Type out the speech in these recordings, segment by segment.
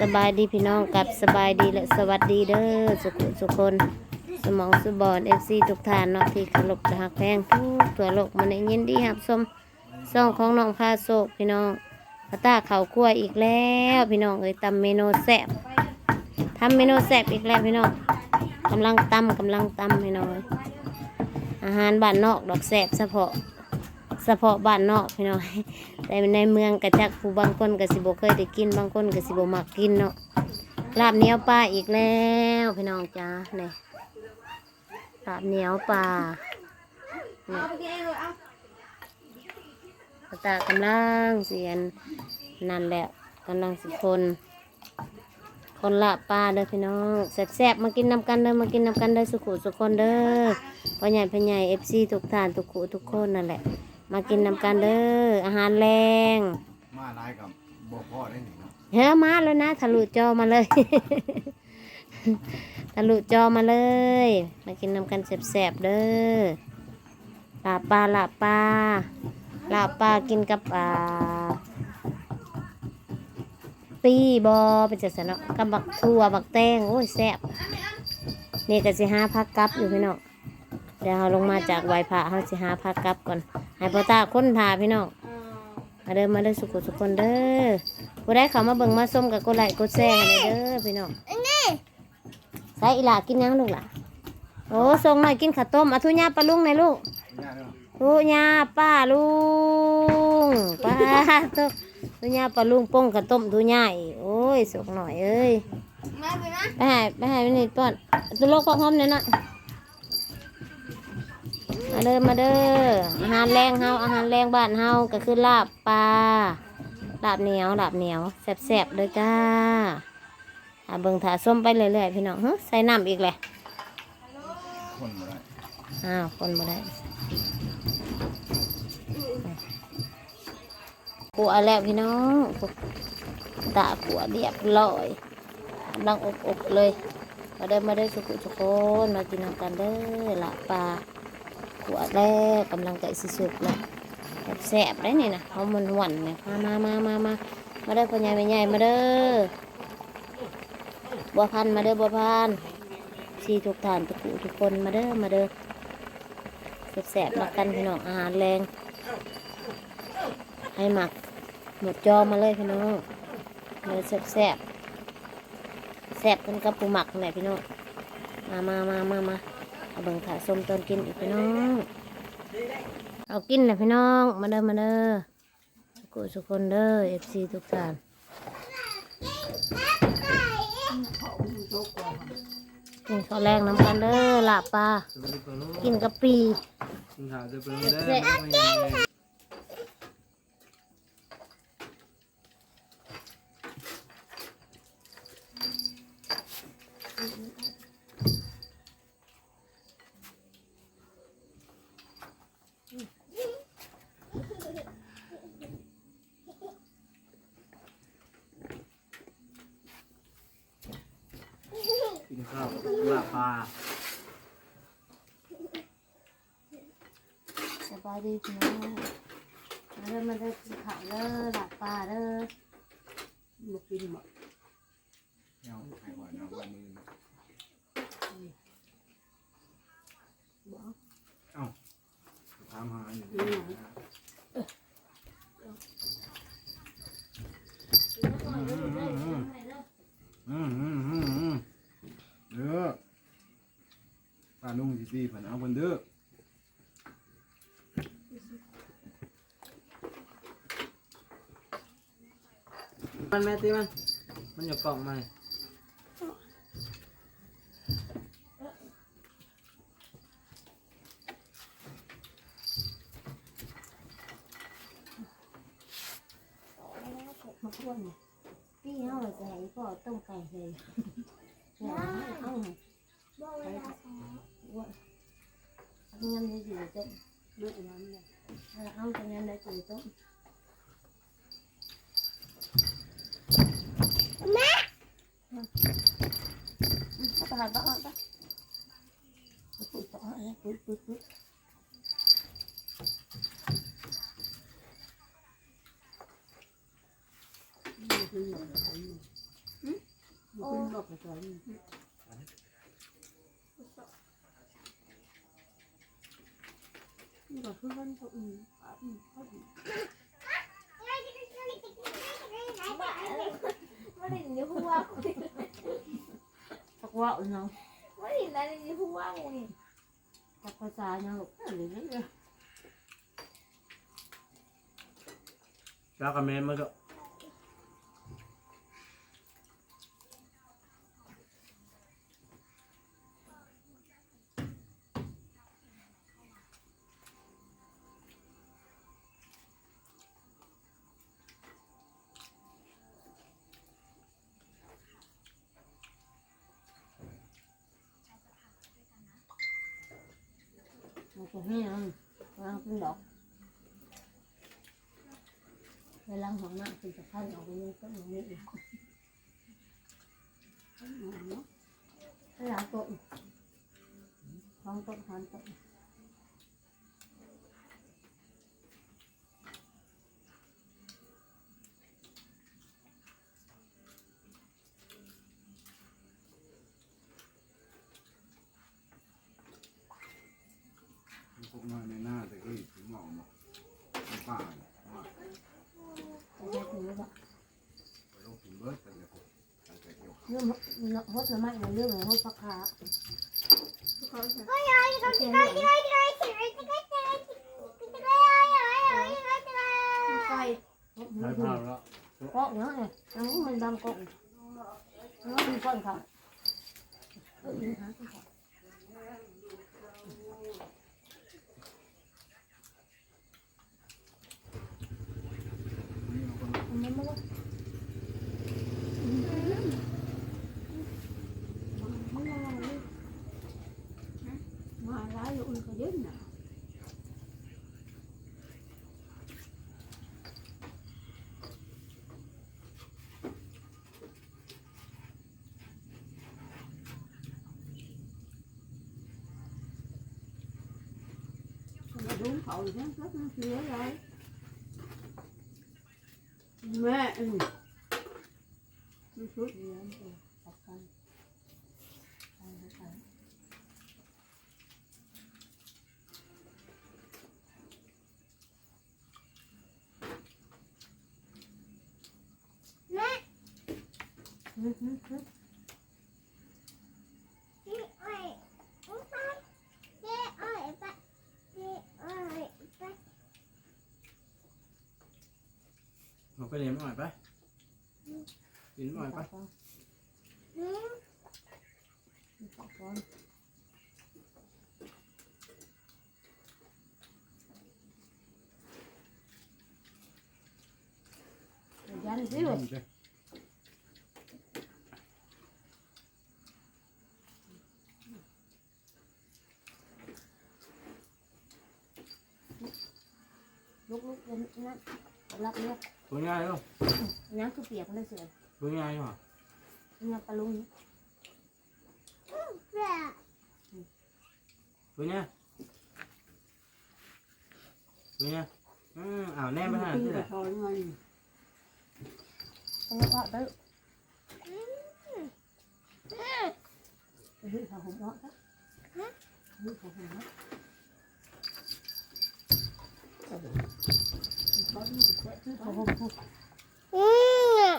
สบายดีพี่น้องกับสบายดีและสวัสดีเด้อสุขสุขคน สมองสุบอนเอฟซีทุกท่านเนาะที่เคารพและหักแพงทุกตัวโลกมันได้ยินดีครับชมซ่องของน้องพาโศกพี่น้องพระตาเขาคั่วอีกแล้วพี่น้องเอ้ยตำเมนูแซ่บทำเมนูแซ่บอีกแล้วพี่น้องกำลังตำกำลังตำพี่น้องเอ้ยอาหารบ้านนอกดอกแซ่บเฉพาะเฉพาะบ้านนอกพี่น้อง แต่ในเมืองกระจักผู้บางคนกสิบเคยได้กินบางคนกสิบมักกินเนาะลาบเนี้ยวปลาอีกแล้วพี่น้องจ้าเนี่ยลาบเนี้ยวปลาเนี่ยพระตากำลังเสียนนั่นแหละกำลังสิคน คนลาบปลาเด้อพี่น้องแซ่บๆมากินนำกันเด้อมากินนำกันเด้อสุขุสุขคนเด้อพ่อใหญ่พ่อใหญ่เอฟซีทุกท่านทุกขุทุกคนนั่นแหละ มากินนำกันเด้ออาหารแรงมาหลายกับบ่พ่อได้หนิเนาะเฮ้ยมาแล้วนะทะลุจอมาเลย ทะลุจอมาเลย มากินนำกันแสบๆเด้อลาบปลาลาบปลาลาบปลากินกับอ่าปีบอเป็นจัดสนเนาะกับบักทั่วบักแตงโอ้ยแซ่บนี่ก็สิหาพักกลับอยู่พี่น้อง เดี๋ยวเราลงมาจากไหวพระเราสิหาพักกลับก่อนให้พ่อตาค้นทาพี่น้องมาเด้อมาเด้อสุขสุขคนเด้อผู้ได้เขามาเบิ่งมาส้มกับกดไลค์กดแชร์ให้เด้อพี่น้องใส่อีหล่ากินยังลูกหล่ะโอ้ส่งหน่อยกินข้าวต้มเอาทุญาปลาลุงหน่อยลูกยากเนาะทุญาป้าลุงป้าทุทุญาปลาลุงป้งข้าวต้มทุญาอีกโอ้ยสุกหน่อยเอ้ยมาไปนะไปให้ไปให้ไปนี่ป้อนตัวโลกพักหอมเนี่อยนะมา เด้อมาเด้ออาหารแรงเฮาอาหารแรงบ้านเฮาก็คือลาบปลาลาบเหนียวลาบเหนียวแซ่บๆเลยจ้าอาเบิ่งถาส้มไปเรื่อยๆพี่น้องเฮ้ยใส่น้ำอีกแหละคนบ่ได้อ้าวคนมาได้ปัวแล้วพี่น้องตาปัวเรียบร้อยกำลังอกๆเลยมาเด้มาเด้สุกุสุกคนมากินน้ำกันเด้อละปลา วดแล้วกำลังไก่สิสุกแล้วแสบได้นี่นะเขามันหวันเนี่ยมามามามามาเด้อพ่อใหญ่แม่ใหญ่มาเด้อบัวพันมาเด้อบัวพันสีทุกท่านทุกผู้ทุกคนมาเด้อมาเด้อแสบๆมากันพี่น้องอาหารแรง ให้หมักหมดจอมาเลยพี่น้องเลยแสบๆแซ่บกันกับปูหมักไหนพี่น้องมามามามามา เอาเบิ่งถ่ายส้มตอนกินอีกพี่น้องเอากินนะพี่น้อง มาเด้อมาเด้อสุกุสุกคนเด้อเอฟซีทุกท่านกินข้าวแรงน้ำกันเด้อลาบปลากินกับปีคุณถามจะเป็นได้ไหม กินข้าวลาปลา ส บายดีพี่น้องมาเด้อมาเด้กินข้าวเด้อลาบปลาเด้อบุกินบ่เอาให้ก่อนเนาวันนี้บ่ถามหาอยู่อืมอืมอืมอืมเด้อป้าลุงสิตีเพิ่นเอาเพิ่นเด้อ มันแม่ตีมัน มันอยู่กล่องไหมมาพ่นเนี่ยพี่เฮาเลยจะให้พ่อต้มไก่เลยเนี่ยเอาไปว่าเอาเงินได้อยู่ต้มเมื่อวันเลยเอาเงินได้อยู่ต้มแม่ ไปหาบ้านไปปุ๊บปุ๊บปุ๊บปุ๊บปุ๊บอืมบอกไปสอน นี่ก็คือวันเขาอืมอืมเขาอืม ไม่ได้ยินหัว สักว่าเนาะไม่ได้ยินอะไรยินหัวงูนี่สักภาษาเนาะลูกหรือเนี่ยจ้ากับแม่มันก็ มันจะให้ยังวางเป็นดอกเวลาหัวหน้าคือจะพันออกไปยังต้นนี้อีกเนาะให้หลังต้นท้องต้นทานต้น พวกน้อยในหน้าแต่ก็อีกถึงหมอกมาป่าเนี่ยว่าจะได้ถึงแล้วไปลงถึงเบิร์ดแต่เนี่ยผมตั้งแต่เดียวเรื่องฮดละไม้เรื่องฮดพักขาเขาจะเจ้าไก่ใช้ผ้าแล้วเกาะเนาะเนี่ยอันนี้มันดำเกาะแล้วมันก้อนเข đúng thì nó rất nó phía rồi mẹ nó suốt gì lắm rồi tập canh canh ไปเลี้ยงหน่อยไปกินหน่อยไปยันสิลูกลุกลุนนั่นรับลุก ตัวง่ายเนาะ nhắn cứ tiệc nó sửa ตัวง่ายเนาะ nhà pa lung ตัวง่ายตัวง่ายอืมอ้าวแน่ไปหาที่ไหน thôi ngon không có tới Hãy subscribe cho kênh Ghiền Mì Gõ Để không bỏ lỡ những video hấp dẫn เอาคือเอาไปสิเอา 응,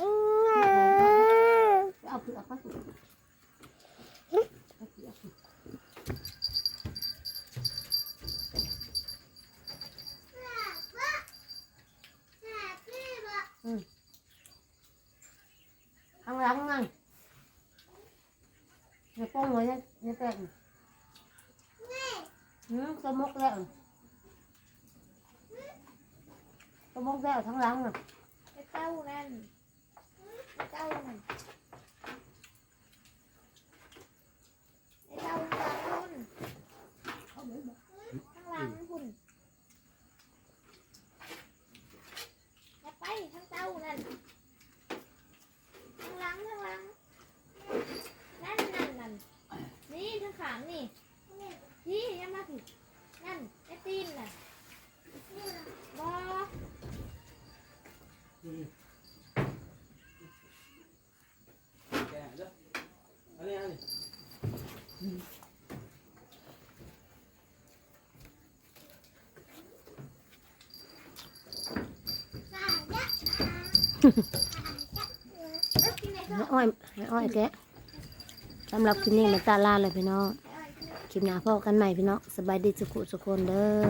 응. 아빠, 아빠. กระมกแล้วทั้งหลังน่ะ ไอ้เต้านั่นไอ้เต้านั่นไอ้เต้าข้างหลังคุณข้างหลังคุณอย่าไปข้างเต้านั่นข้างหลังข้างหลังนั่นนั่นนั่นนี่ข้างขางนี่นี่ยังมาผิดนั่นไอ้ตีนน่ะบอ ให้ อ้อยไม่อ้อยแกสำหรับคลิปนี้มันตาลาเลยพี่น้อง คลิปหน้าพ่อกันใหม่พี่น้อง สบายดีสุขุสุกคนเด้อ